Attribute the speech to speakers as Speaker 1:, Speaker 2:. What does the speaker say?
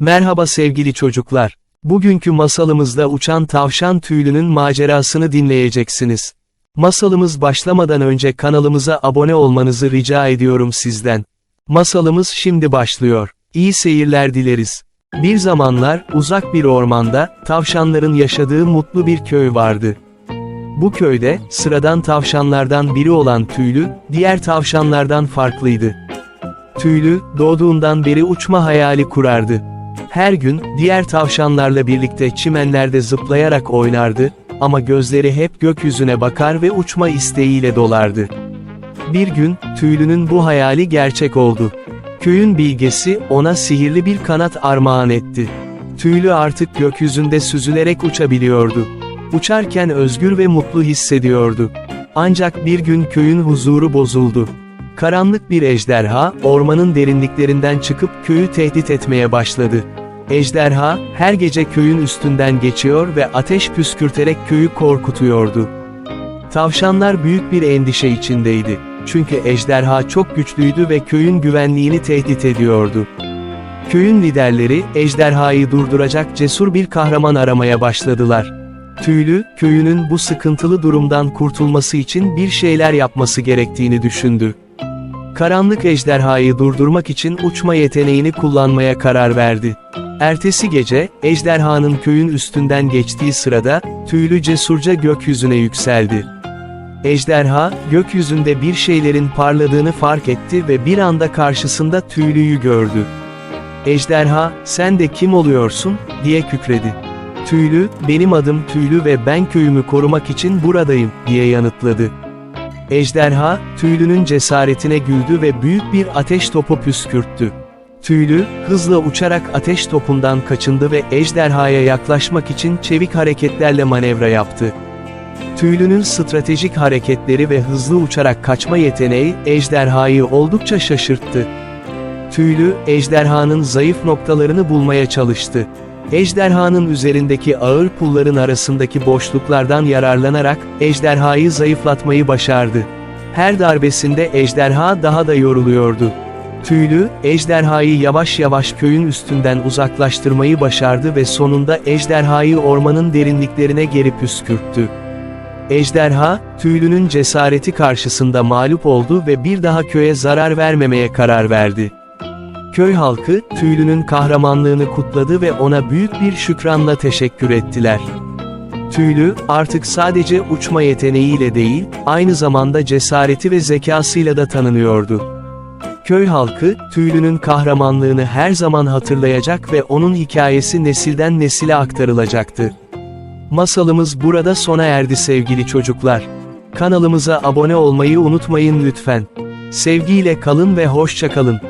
Speaker 1: Merhaba sevgili çocuklar. Bugünkü masalımızda uçan tavşan tüylünün macerasını dinleyeceksiniz. Masalımız başlamadan önce kanalımıza abone olmanızı rica ediyorum sizden. Masalımız şimdi başlıyor. İyi seyirler dileriz. Bir zamanlar, uzak bir ormanda, tavşanların yaşadığı mutlu bir köy vardı. Bu köyde, sıradan tavşanlardan biri olan Tüylü, diğer tavşanlardan farklıydı. Tüylü, doğduğundan beri uçma hayali kurardı. Her gün, diğer tavşanlarla birlikte çimenlerde zıplayarak oynardı, ama gözleri hep gökyüzüne bakar ve uçma isteğiyle dolardı. Bir gün, Tüylü'nün bu hayali gerçek oldu. Köyün bilgesi, ona sihirli bir kanat armağan etti. Tüylü artık gökyüzünde süzülerek uçabiliyordu. Uçarken özgür ve mutlu hissediyordu. Ancak bir gün köyün huzuru bozuldu. Karanlık bir ejderha, ormanın derinliklerinden çıkıp köyü tehdit etmeye başladı. Ejderha, her gece köyün üstünden geçiyor ve ateş püskürterek köyü korkutuyordu. Tavşanlar büyük bir endişe içindeydi. Çünkü ejderha çok güçlüydü ve köyün güvenliğini tehdit ediyordu. Köyün liderleri, ejderhayı durduracak cesur bir kahraman aramaya başladılar. Tüylü, köyünün bu sıkıntılı durumdan kurtulması için bir şeyler yapması gerektiğini düşündü. Karanlık ejderhayı durdurmak için uçma yeteneğini kullanmaya karar verdi. Ertesi gece, ejderhanın köyün üstünden geçtiği sırada, tüylü cesurca gökyüzüne yükseldi. Ejderha, gökyüzünde bir şeylerin parladığını fark etti ve bir anda karşısında tüylüyü gördü. Ejderha, sen de kim oluyorsun, diye kükredi. Tüylü, benim adım Tüylü ve ben köyümü korumak için buradayım, diye yanıtladı. Ejderha, Tüylü'nün cesaretine güldü ve büyük bir ateş topu püskürttü. Tüylü, hızla uçarak ateş topundan kaçındı ve ejderhaya yaklaşmak için çevik hareketlerle manevra yaptı. Tüylü'nün stratejik hareketleri ve hızlı uçarak kaçma yeteneği, ejderhayı oldukça şaşırttı. Tüylü, ejderhanın zayıf noktalarını bulmaya çalıştı. Ejderhanın üzerindeki ağır pulların arasındaki boşluklardan yararlanarak, ejderhayı zayıflatmayı başardı. Her darbesinde ejderha daha da yoruluyordu. Tüylü, ejderhayı yavaş yavaş köyün üstünden uzaklaştırmayı başardı ve sonunda ejderhayı ormanın derinliklerine geri püskürttü. Ejderha, Tüylü'nün cesareti karşısında mağlup oldu ve bir daha köye zarar vermemeye karar verdi. Köy halkı, Tüylü'nün kahramanlığını kutladı ve ona büyük bir şükranla teşekkür ettiler. Tüylü, artık sadece uçma yeteneğiyle değil, aynı zamanda cesareti ve zekasıyla da tanınıyordu. Köy halkı, Tüylü'nün kahramanlığını her zaman hatırlayacak ve onun hikayesi nesilden nesile aktarılacaktı. Masalımız burada sona erdi sevgili çocuklar. Kanalımıza abone olmayı unutmayın lütfen. Sevgiyle kalın ve hoşça kalın.